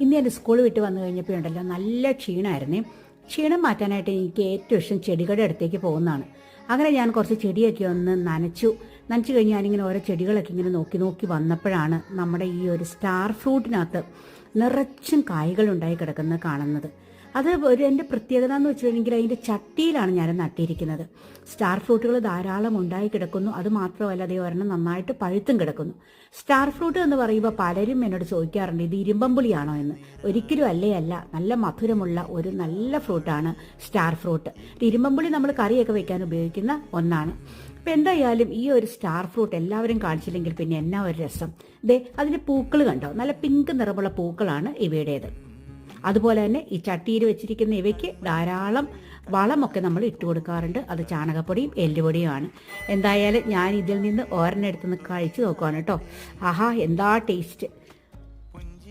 ഇന്ന് എന്റെ സ്കൂൾ വിട്ട് വന്നു കഴിഞ്ഞപ്പോൾ ഉണ്ടല്ലോ നല്ല ക്ഷീണമായിരുന്നേ ക്ഷീണം മാറ്റാനായിട്ട് എനിക്ക് ഏറ്റവും ഇഷ്ടം ചെടികളുടെ അടുത്തേക്ക് പോകുന്നതാണ്. അങ്ങനെ ഞാൻ കുറച്ച് ചെടിയൊക്കെ ഒന്ന് നനച്ചു. നനച്ചു കഴിഞ്ഞ് ഞാനിങ്ങനെ ഓരോ ചെടികളൊക്കെ ഇങ്ങനെ നോക്കി നോക്കി വന്നപ്പോഴാണ് നമ്മുടെ ഈ ഒരു സ്റ്റാർ ഫ്രൂട്ടിനകത്ത് നിറച്ചും കായ്കൾ ഉണ്ടായി കിടക്കുന്നത് കാണുന്നത്. അത് ഒരു എന്റെ പ്രത്യേകത എന്ന് വെച്ചിട്ടുണ്ടെങ്കിൽ അതിന്റെ ചട്ടിയിലാണ് ഞാൻ നട്ടിരിക്കുന്നത്. സ്റ്റാർ ഫ്രൂട്ടുകൾ ധാരാളം ഉണ്ടായി കിടക്കുന്നു. അത് മാത്രമല്ല അതേ ഒരെണ്ണം നന്നായിട്ട് പഴുത്തും കിടക്കുന്നു. സ്റ്റാർ ഫ്രൂട്ട് എന്ന് പറയുമ്പോൾ പലരും എന്നോട് ചോദിക്കാറുണ്ട് ഇത് ഇരുമ്പമ്പുളിയാണോ എന്ന്? ഒരിക്കലും അല്ലേ അല്ല. നല്ല മധുരമുള്ള ഒരു നല്ല ഫ്രൂട്ടാണ് സ്റ്റാർ ഫ്രൂട്ട് ഇരുമ്പമ്പുളി നമ്മൾ കറിയൊക്കെ വെക്കാൻ ഉപയോഗിക്കുന്ന ഒന്നാണ്. അപ്പം എന്തായാലും ഈ ഒരു സ്റ്റാർ ഫ്രൂട്ട് എല്ലാവരും കാണിച്ചില്ലെങ്കിൽ പിന്നെ എന്നാ ഒരു രസം? ദേ അതിന്റെ പൂക്കൾ കണ്ടോ? നല്ല പിങ്ക് നിറമുള്ള പൂക്കളാണ് ഇവയുടേത്. അതുപോലെ തന്നെ ഈ ചട്ടിയിൽ വെച്ചിരിക്കുന്ന ഇവയ്ക്ക് ധാരാളം വളമൊക്കെ നമ്മൾ ഇട്ട് കൊടുക്കാറുണ്ട്. അത് ചാണകപ്പൊടിയും എല്ലുപൊടിയുമാണ്. എന്തായാലും ഞാൻ ഇതിൽ നിന്ന് ഓരനെടുത്ത് കഴിച്ചു നോക്കുവാണ് കേട്ടോ. ആഹാ എന്താ ടേസ്റ്റ്